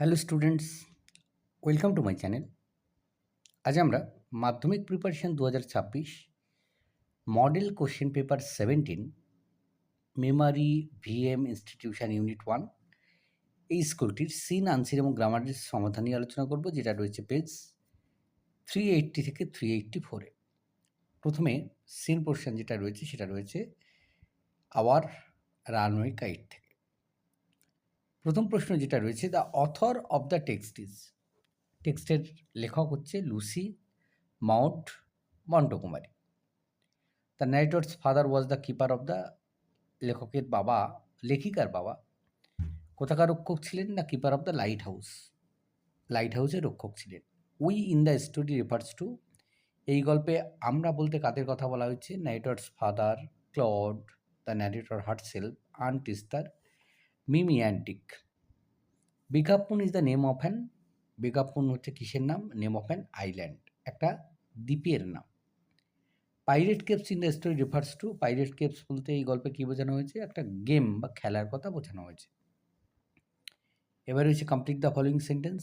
Hello students, welcome to my channel. আজ আমরা মাধ্যমিক প্রিপারেশন দু হাজার ছাব্বিশ, model question paper seventeen, Memari VM institution unit one, এই স্কুলটির সিন আনসিন এবং গ্রামারের সমাধান নিয়ে আলোচনা করব, যেটা রয়েছে পেজ থ্রি এইটটি থেকে থ্রি এইটটি ফোরে। প্রথমে সিন পোর্শন যেটা রয়েছে, সেটা রয়েছে আওয়ার রানওয়ে কাইট। থেকে প্রথম প্রশ্ন যেটা রয়েছে the author of the text is টেক্সটের লেখক হচ্ছে Lucy Maud Montgomery. The narrator's father was the keeper of the লেখকের বাবা, লেখিকার বাবা। কোথাকার রক্ষক ছিলেন না keeper of the lighthouse light হাউসের রক্ষক ছিলেন। We in the story refers to এই গল্পে আমরা বলতে কাদের কথা বলা হয়েছে? Narrator's father Claude the narrator herself aunt Esther Mimi antic বিজ্ঞাপন is the name of an বিজ্ঞাপন হচ্ছে কিসের নাম? নেম অফ অ্যান আইল্যান্ড একটা দ্বীপের নাম। Pirate capes in the story refers to pirate capes বলতে এই গল্পে কী বোঝানো হয়েছে? একটা গেম বা খেলার কথা বোঝানো হয়েছে। এবার হচ্ছে complete the following sentence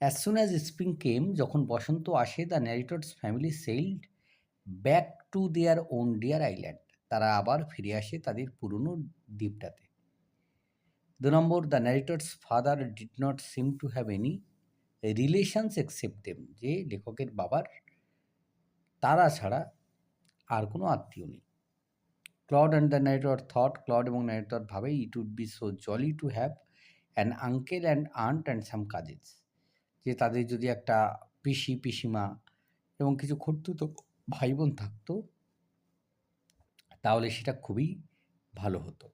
as soon as spring came যখন বসন্ত আসে the narrator's family sailed back to their own dear island তারা আবার ফিরে আসে তাদের পুরনো দ্বীপটাতে। দু নম্বর, the narrator's father did not seem to have any relations except them, যে লেখকের বাবার, তারা ছাড়া আর কোনো আত্মীয় নেই। Claude and the narrator thought, Claude এবং নাইটর ভাবে, it would be so jolly to have an uncle and aunt and some cousins যে তাদের যদি একটা পিসি, পিসিমা এবং কিছু খুঁড়তুতো ভাই বোন থাকতো তাহলে সেটা খুবই ভালো হতো।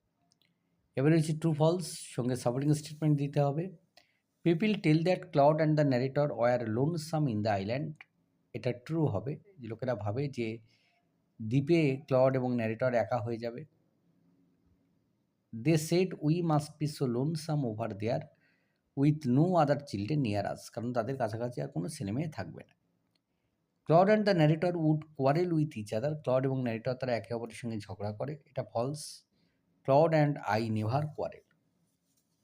এবারে হচ্ছে ট্রু ফলস সঙ্গে সাপোর্টিং স্টেটমেন্ট দিতে হবে। People tell that Claude and the narrator were lonesome in the island এটা ট্রু হবে। লোকেরা ভাবে যে দ্বীপে ক্লাউড এবং ন্যারেটর একা হয়ে যাবে। They said we must be so lonesome over there with no other children near us কারণ তাদের কাছাকাছি আর কোনো ছেলেমেয়ে থাকবে না। Claude and the narrator would quarrel with each other Claude এবং ন্যারেটর তারা একে অপরের সঙ্গে ঝগড়া করে। এটা false Claude and I never quarrel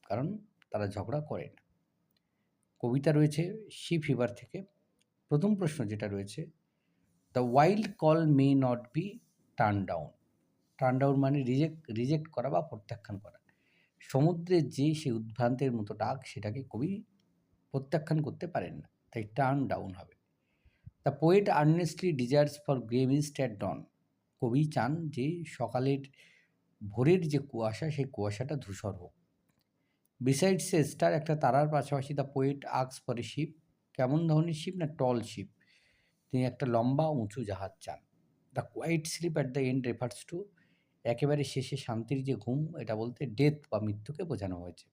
কারণ তারা ঝগড়া করে না। কবিতা রয়েছে সি ফিভার থেকে। প্রথম প্রশ্ন যেটা রয়েছে the wild call may not be turn down turn down মানে রিজেক্ট রিজেক্ট করা বা প্রত্যাখ্যান করা। সমুদ্রের যে সেই উদ্ভ্রান্তের মতো ডাক, সেটাকে কবি প্রত্যাখ্যান করতে পারেন না। তাই টার্ন ডাউন হবে। The poet earnestly desires for grey mist at dawn কবি চান যে সকালের ভোরের যে কুয়াশা, সেই কুয়াশাটা ধূসর হোক। বিসাইডস এ স্টার একটা তারার পাশাপাশি দ্য পোয়েট আক্স পরে শিপ কেমন ধরনের শিপ না টল শিপ তিনি একটা লম্বা, উঁচু জাহাজ চান। The quiet sleep at the end refers to একেবারে শেষে শান্তির যে ঘুম, এটা বলতে ডেথ বা মৃত্যুকে বোঝানো হয়েছে।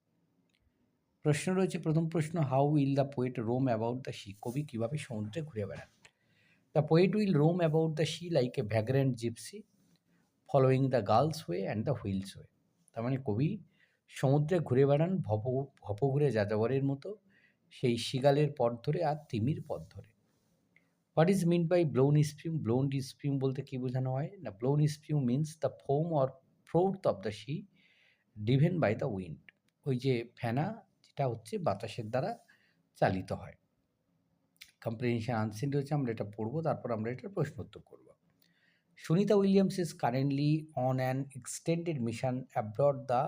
প্রশ্ন রয়েছে, প্রথম প্রশ্ন how will the poet roam about the sea কবি কীভাবে সমুদ্রে ঘুরে বেড়ান? The poet will roam about the sea like a vagrant gypsy following the gull's way and the whale's way তার মানে কবি সমুদ্রে ঘুরে বেড়ান, ভপ ভপ ঘুরে যাযাবরের মতো, সেই শিগালের পথ ধরে আর তিমির পথ ধরে। What is mean by blown spume blown spume বলতে কী বোঝানো হয়? না blown spume means the foam or froth of the sea driven by the wind ওই যে ফেনা, যেটা হচ্ছে বাতাসের দ্বারা চালিত হয়। কম্প্রিহেনশন আনসিন রয়েছে, আমরা এটা পড়ব, তারপর আমরা এটার প্রশ্ন উত্তর করব। Sunita Williams is currently on an extended mission abroad the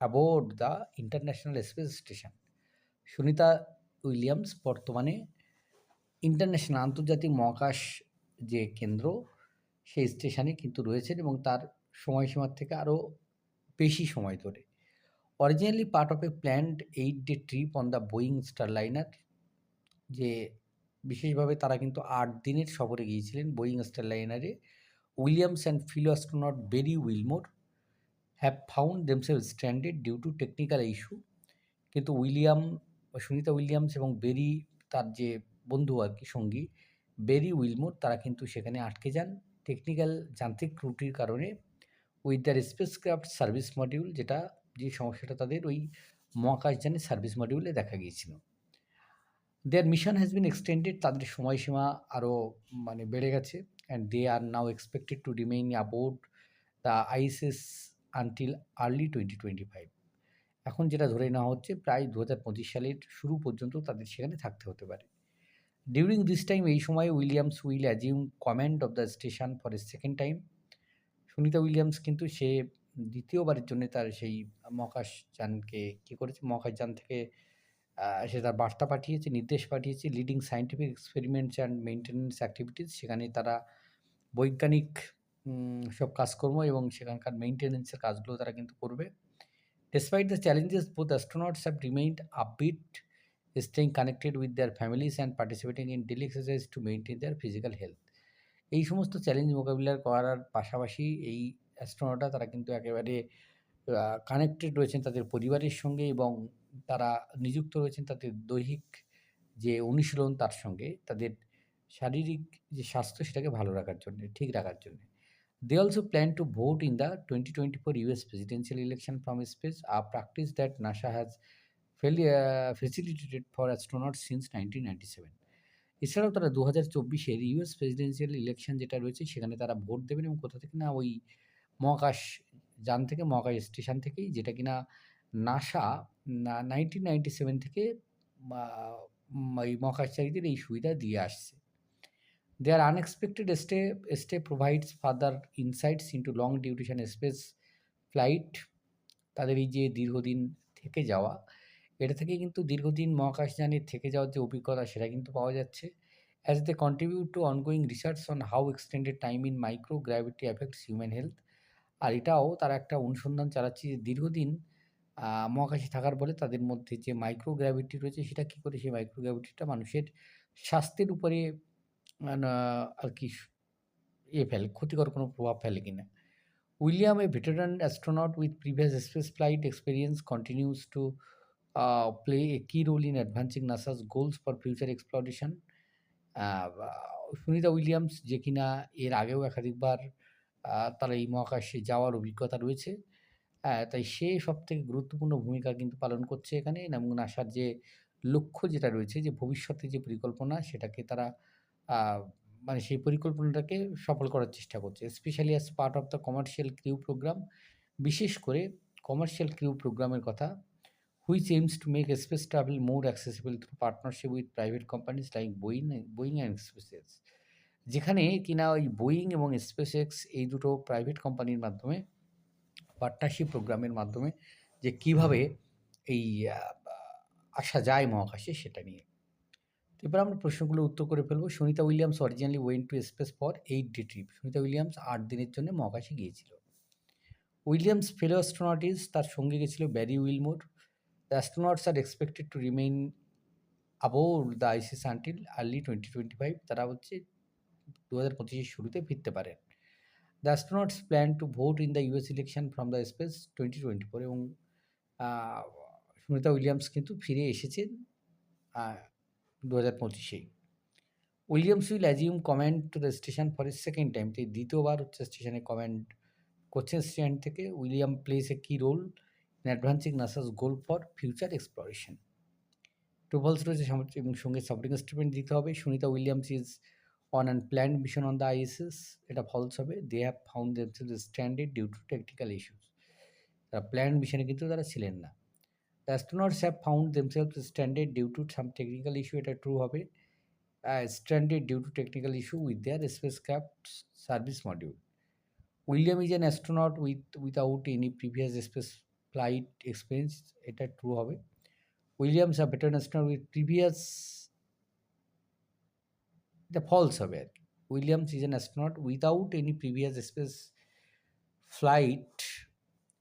aboard the International Space Station Sunita Williams বর্তমানে ইন্টারন্যাশনাল আন্তর্জাতিক মহাকাশ যে কেন্দ্র, সেই স্টেশনে কিন্তু রয়েছেন এবং তার সময়সীমার থেকে আরও বেশি সময় ধরে। Originally part of a planned eight day trip on the Boeing Starliner যে বিশেষভাবে তারা কিন্তু আট দিনের সফরে গিয়েছিলেন Boeing স্টারলাইনারে Williams and fellow astronaut Barry Wilmore have found themselves stranded due to technical issue. কিন্তু উইলিয়াম, সুনিতা উইলিয়ামস এবং বেরি, তার যে বন্ধু আর কি সঙ্গী, বেরি উইলমোর, তারা কিন্তু সেখানে আটকে যান। টেকনিক্যাল যান্ত্রিক ত্রুটির কারণে with the spacecraft service module যেটা, যে সমস্যাটা তাদের ওই মহাকাশযানের সার্ভিস মডিউলে দেখা গিয়েছিল। Their mission has been extended তাদের সময়সীমা আরও মানে বেড়ে গেছে and they are now expected to remain aboard the ISS until early twenty twenty five এখন যেটা ধরে নেওয়া হচ্ছে, প্রায় দু হাজার পঁচিশ সালের শুরু পর্যন্ত তাদের সেখানে থাকতে হতে পারে। ডিউরিং দিস টাইম এই সময় Williams will assume command of the station for a second time Sunita Williams কিন্তু সে দ্বিতীয়বারের জন্য তার সেই মহাকাশ যানকে কী করেছে মহাকাশ যান থেকে সে তার বার্তা পাঠিয়েছে, নির্দেশ পাঠিয়েছে leading scientific experiments and maintenance activities সেখানে তারা বৈজ্ঞানিক সব কাজকর্ম এবং সেখানকার মেনটেন্যান্সের কাজগুলো তারা কিন্তু করবে Despite the challenges both astronauts have remained upbeat staying connected with their families and participating in daily exercise to maintain their physical health. এই সমস্ত চ্যালেঞ্জ মোকাবিলার করার পাশাপাশি এই অ্যাস্ট্রোনটরা তারা কিন্তু একেবারে কানেক্টেড রয়েছেন তাদের পরিবারের সঙ্গে এবং তারা নিযুক্ত রয়েছেন তাদের দৈহিক যে অনুশীলন তার সঙ্গে তাদের শারীরিক যে স্বাস্থ্য সেটাকে ভালো রাখার জন্য ঠিক রাখার জন্যে দে জন্য They also plan to vote in the 2024 US presidential election from space, a practice that NASA has fairly, for facilitated for astronauts since 1997. এছাড়াও তারা দু হাজার চব্বিশের ইউএস প্রেসিডেন্সিয়াল ইলেকশন যেটা রয়েছে সেখানে তারা ভোট দেবেন এবং কোথা থেকে না ওই মহাকাশ যান থেকে মহাকাশ স্টেশন থেকেই যেটা কিনা নাসা নাইনটিন নাইনটি সেভেন থেকে এই মহাকাশচারীদের এই সুবিধা দিয়ে আসছে। Their unexpected stay, stay provides further insights into long duration space flight তাদের এই যে দীর্ঘদিন থেকে যাওয়া এটা থেকে কিন্তু দীর্ঘদিন মহাকাশযানে থেকে যাওয়ার যে অভিজ্ঞতা সেটা কিন্তু পাওয়া যাচ্ছে। As they contribute to ongoing research on how extended time in microgravity affects human health আর এটাও তারা একটা অনুসন্ধান চালাচ্ছে যে দীর্ঘদিন মহাকাশে থাকার ফলে তাদের মধ্যে যে মাইক্রো গ্র্যাভিটি রয়েছে সেটা কী করে সেই মাইক্রো গ্র্যাভিটিটা মানুষের স্বাস্থ্যের উপরে আর কি ইয়ে ফেলে, ক্ষতিকর কোনো প্রভাব ফেলে কিনা। William a veteran astronaut with previous space flight experience continues to play a key role in advancing NASA's goals for future exploration Sunita Williams যে কিনা এর আগেও একাধিকবার তারা এই মহাকাশে যাওয়ার অভিজ্ঞতা রয়েছে। তাই সে সব থেকে গুরুত্বপূর্ণ ভূমিকা কিন্তু পালন করছে এখানে এবং নাসার যে লক্ষ্য যেটা রয়েছে, যে ভবিষ্যতে যে পরিকল্পনা সেটাকে তারা মানে সেই পরিকল্পনাটাকে সফল করার চেষ্টা করছে। Specially as part of the commercial crew programme বিশেষ করে কমার্শিয়াল ক্রিউ প্রোগ্রামের কথা which aims to make space travel more accessible through partnership with private companies like Boeing Boeing and SpaceX যেখানে কিনা ওই বোয়িং এবং স্পেস এক্স এই দুটো প্রাইভেট কোম্পানির মাধ্যমে পার্টনারশিপ প্রোগ্রামের মাধ্যমে যে কীভাবে এই আসা যায় মহাকাশে সেটা নিয়ে। এবার আমরা প্রশ্নগুলো উত্তর করে ফেলব। Sunita Williams originally went to space for eight day trip Sunita Williams আট দিনের জন্য মহাকাশে গিয়েছিল। উইলিয়ামস ফেলো অ্যাস্ট্রোনটিস তার সঙ্গে গেছিল Barry Wilmore. The astronauts are expected to remain aboard the ISS until early twenty twenty five তারা হচ্ছে দু হাজার পঁচিশের শুরুতে ফিরতে পারেন। The astronauts plan to vote in the US election from the space twenty twenty four এবং Sunita Williams কিন্তু ফিরে এসেছেন দু হাজার পঁচিশেই Williams will assume command to the station for a second time তো দ্বিতীয়বার হচ্ছে স্টেশনে কমান্ড করছেন স্টেশন থেকে। William plays a key role in advancing NASA's goal for future exploration true false রয়েছে এবং সঙ্গে সাপোর্টিং স্টেটমেন্ট দিতে হবে। Sunita Williams is on and planned mission on the ISS এটা ফলস হবে। They have found them themselves standard due to technical issues তারা planned মিশনে কিন্তু তারা ছিলেন না। The astronauts have found them themselves standard due to some technical issue এটা true হবে। Uh, due to to issue with with space spacecraft service module William is an astronaut with without any previous space flight experience. এটা true হবে। Williams a better astronaut with previous এটা false হবে আর কি Williams is an astronaut without any previous space flight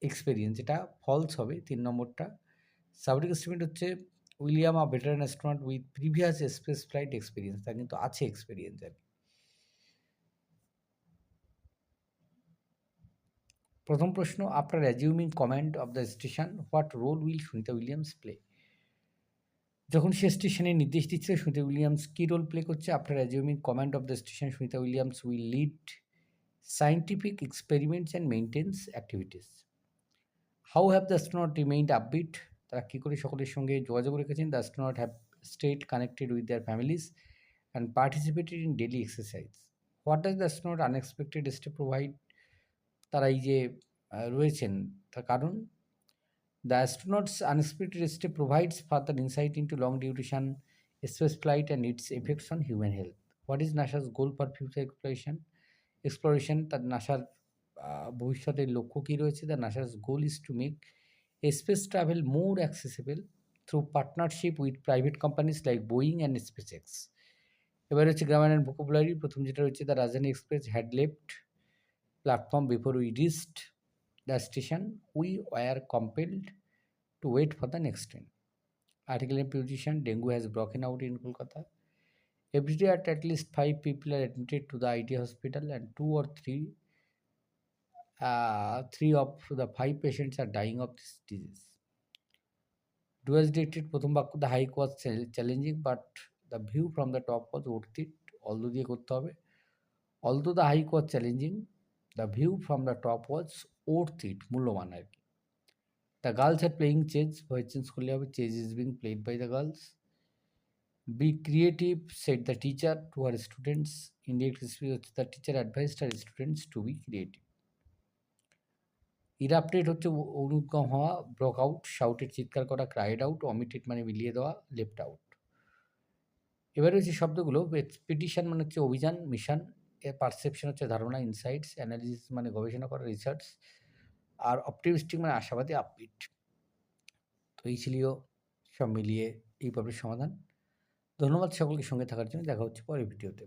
experience এটা false হবে, তিন নম্বরটা। সাবরিক স্টেটমেন্ট হচ্ছে William a veteran astronaut with previous space flight experience তার কিন্তু আছে এক্সপিরিয়েন্স আর কি। প্রথম প্রশ্ন after assuming command of the station what role will Sunita Williams play যখন সে স্টেশনে নির্দেশ দিচ্ছে, সুনিতা উইলিয়ামস কী রোল প্লে করছে? After assuming command of the station Sunita Williams will lead scientific experiments and maintenance activities how have the astronaut remained upbeat তারা কী করে সকলের সঙ্গে যোগাযোগ রেখেছেন? The astronaut have stayed connected with their families and participated in daily exercise what does the astronaut unexpected stay provide তারা এই যে রয়েছেন, তার কারণ? The astronaut's unexpected step provides further insight into long duration space flight and its effects on human health. What is NASA's goal for future exploration? Exploration তার নাসার ভবিষ্যতের লক্ষ্য কী রয়েছে the NASA's goal is to make space travel more accessible through partnership with private companies like Boeing and SpaceX. এবার হচ্ছে grammar and vocabulary প্রথম যেটা রয়েছে the Rajdhani Express had left platform before we reached the station we were compelled to wait for the next train. Article in position dengue has broken out in Kolkata. Every day, at, at least five people are admitted to the IT hospital, and two or three, uh, three of the five patients are dying of this disease. Duas dictated প্রথম the hike was challenging, but the view from the top was worth it. Although দিয়ে করতে হবে although the hike was challenging, the view from the top was worth it. মূল্যবান আর কি The girls are playing chess. Voice change করলে হবে chess is being played by the girls. Be creative, said the teacher to her students. Indirect speech হচ্ছে the teacher advised her students to be creative. ইরাপটেড হচ্ছে অনুদ্গম হওয়া broke out shouted চিৎকার করা cried out omitted মানে মিলিয়ে দেওয়া left out এবারে হচ্ছে শব্দগুলো এক্সপিডিশন মানে হচ্ছে অভিযান মিশন এর পারসেপশন হচ্ছে ধারণা ইনসাইটস অ্যানালিসিস মানে গবেষণা করা রিসার্চ আর অপটিভিস্টিক মানে আশাবাদী আপবিট তো এই ছিল সব মিলিয়ে এই প্রবলেমের সমাধান। ধন্যবাদ সকলকে সঙ্গে থাকার জন্য। দেখা হচ্ছে পরের ভিডিওতে